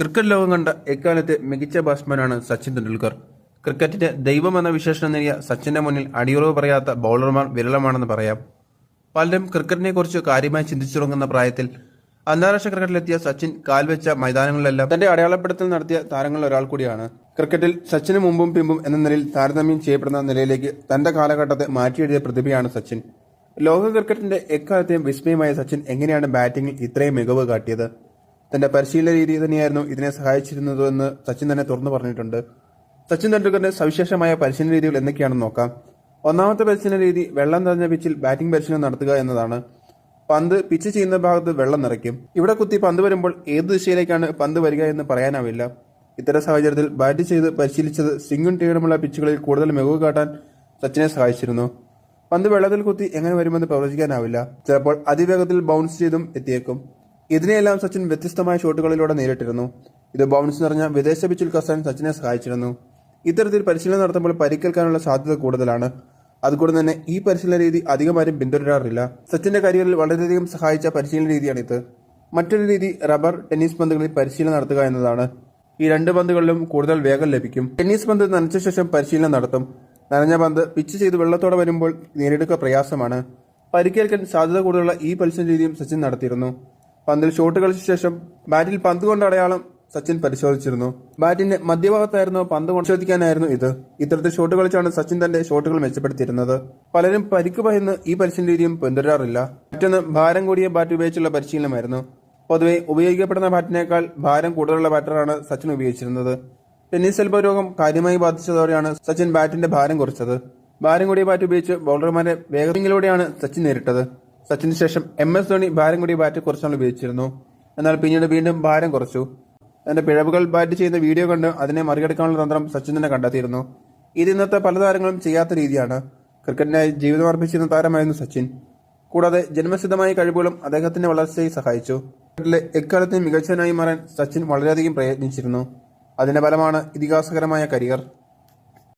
Cricket ലോകം കണ്ട എക്കാലത്തെ മികച്ച ബാറ്റ്സ്മാനാണ് സച്ചിൻ തെണ്ടുൽക്കർ ക്രിക്കറ്റിന്റെ ദൈവമെന്ന വിശേഷണം നേടിയ സച്ചിന്റെ മുന്നിൽ അടിയുറവ് പറയാത്ത ബൗളർമാർ വിരളമാണെന്ന് പറയാം. പലരും ക്രിക്കറ്റിനെ കുറിച്ച് കാര്യമായി ചിന്തിച്ചു തുടങ്ങുന്ന പ്രായത്തിൽ അന്താരാഷ്ട്ര ക്രിക്കറ്റിലെത്തിയ സച്ചിൻ കാൽവെച്ച മൈതാനങ്ങളിലെല്ലാം തന്റെ അടയാളപ്പെടുത്തൽ നടത്തിയ താരങ്ങളിൽ ഒരാൾ കൂടിയാണ്. ക്രിക്കറ്റിൽ സച്ചിന് മുമ്പും പിമ്പും എന്ന നിലയിൽ താരതമ്യം ചെയ്യപ്പെടുന്ന നിലയിലേക്ക് തന്റെ കാലഘട്ടത്തെ മാറ്റിയെഴുതിയ പ്രതിഭയാണ് സച്ചിൻ. ലോക ക്രിക്കറ്റിന്റെ എക്കാലത്തെയും വിസ്മയമായ സച്ചിൻ എങ്ങനെയാണ് ബാറ്റിംഗിൽ ഇത്രയും മികവ് കാട്ടിയത്? തന്റെ പരിശീലന രീതി തന്നെയായിരുന്നു ഇതിനെ സഹായിച്ചിരുന്നതെന്ന് സച്ചിൻ തന്നെ തുറന്നു പറഞ്ഞിട്ടുണ്ട്. സച്ചിൻ തെണ്ടുൽക്കറിന്റെ സവിശേഷമായ പരിശീലന രീതികൾ എന്തൊക്കെയാണെന്ന് നോക്കാം. ഒന്നാമത്തെ പരിശീലന രീതി വെള്ളം നിറഞ്ഞ പിച്ചിൽ ബാറ്റിംഗ് പരിശീലനം നടത്തുക എന്നതാണ്. പന്ത് പിച്ച് ചെയ്യുന്ന ഭാഗത്ത് വെള്ളം നിറയ്ക്കും. ഇവിടെ കുത്തി പന്ത് വരുമ്പോൾ ഏത് ദിശയിലേക്കാണ് പന്ത് വരിക എന്ന് പറയാനാവില്ല. ഇത്തരം സാഹചര്യത്തിൽ ബാറ്റ് ചെയ്ത് പരിശീലിച്ചത് സിംഗും ടീമുമുള്ള പിച്ചുകളിൽ കൂടുതൽ മികവ് കാട്ടാൻ സച്ചിനെ സഹായിച്ചിരുന്നു. പന്ത് വെള്ളത്തിൽ കുത്തി എങ്ങനെ വരുമെന്ന് പ്രവചിക്കാനാവില്ല. ചിലപ്പോൾ അതിവേഗത്തിൽ ബൗൺസ് ചെയ്തും എത്തിയേക്കും. ഇതിനെയെല്ലാം സച്ചിൻ വ്യത്യസ്തമായ ഷോട്ടുകളിലൂടെ നേരിട്ടിരുന്നു. ഇത് ബൗൺസ് നിറഞ്ഞ വിദേശ പിച്ചിൽ കസാൻ സച്ചിനെ സഹായിച്ചിരുന്നു. ഇത്തരത്തിൽ പരിശീലനം നടത്തുമ്പോൾ പരിക്കേൽക്കാനുള്ള സാധ്യത കൂടുതലാണ്. അതുകൊണ്ട് തന്നെ ഈ പരിശീലന രീതി അധികമാരും പിന്തുടരാറില്ല. സച്ചിന്റെ കരിയറിൽ വളരെയധികം സഹായിച്ച പരിശീലന രീതിയാണിത്. മറ്റൊരു രീതി റബ്ബർ ടെന്നീസ് പന്തുകളിൽ പരിശീലനം നടത്തുക എന്നതാണ്. ഈ രണ്ട് പന്തുകളിലും കൂടുതൽ വേഗം ലഭിക്കും. ടെന്നീസ് പന്ത് നനച്ച ശേഷം പരിശീലനം നടത്തും. നനഞ്ഞ പന്ത് പിച്ച് ചെയ്ത് വെള്ളത്തോടെ വരുമ്പോൾ നേരിടുക പ്രയാസമാണ്. പരിക്കേൽക്കാൻ സാധ്യത കൂടുതലുള്ള ഈ പരിശീലന രീതിയും സച്ചിൻ നടത്തിയിരുന്നു. പന്തിൽ ഷോട്ട് കളിച്ച ശേഷം ബാറ്റിൽ പന്ത് കൊണ്ട് അടയാളം സച്ചിൻ പരിശോധിച്ചിരുന്നു. ബാറ്റിന്റെ മധ്യഭാഗത്തായിരുന്നു പന്ത് പരിശോധിക്കാനായിരുന്നു ഇത്. ഇത്തരത്തിൽ ഷോട്ട് കളിച്ചാണ് സച്ചിൻ തന്റെ ഷോട്ടുകൾ മെച്ചപ്പെടുത്തിയിരുന്നത്. പലരും പരിക്ക് ഭയന്ന് ഈ പരിശീലന രീതിയും പിന്തുടരാറില്ല. മറ്റൊന്ന് ഭാരം കൂടിയ ബാറ്റ് ഉപയോഗിച്ചുള്ള പരിശീലനമായിരുന്നു. പൊതുവെ ഉപയോഗിക്കപ്പെടുന്ന ബാറ്റിനേക്കാൾ ഭാരം കൂടുതലുള്ള ബാറ്ററാണ് സച്ചിൻ ഉപയോഗിച്ചിരുന്നത്. ടെന്നീസ് എൽബോ രോഗം കാര്യമായി ബാധിച്ചതോടെയാണ് സച്ചിൻ ബാറ്റിന്റെ ഭാരം കുറച്ചത്. ഭാരം കൂടിയ ബാറ്റ് ഉപയോഗിച്ച് ബൗളർമാരെ വേഗത്തിലൂടെയാണ് സച്ചിൻ നേരിട്ടത്. സച്ചിന് ശേഷം എം എസ് ധോണി ഭാരം കൂടിയ ബാറ്റ് കുറച്ചാണ് ഉപയോഗിച്ചിരുന്നു. എന്നാൽ പിന്നീട് വീണ്ടും ഭാരം കുറച്ചു. തന്റെ പിഴവുകൾ ബാറ്റ് ചെയ്യുന്ന വീഡിയോ കണ്ട് അതിനെ മറികടക്കാനുള്ള തന്ത്രം സച്ചിൻ തന്നെ കണ്ടെത്തിയിരുന്നു. ഇത് ഇന്നത്തെ പല താരങ്ങളും ചെയ്യാത്ത രീതിയാണ്. ക്രിക്കറ്റിനായി ജീവിതം അർപ്പിച്ചിരുന്ന താരമായിരുന്നു സച്ചിൻ. കൂടാതെ ജന്മസിദ്ധമായ കഴിവുകളും അദ്ദേഹത്തിന്റെ വളർച്ചയെ സഹായിച്ചു. ക്രിക്കറ്റിലെ എക്കാലത്തെയും മികച്ചവനായി മാറാൻ സച്ചിൻ വളരെയധികം പ്രയത്നിച്ചിരുന്നു. അതിന്റെ ഫലമാണ് ഇതിഹാസകരമായ കരിയർ.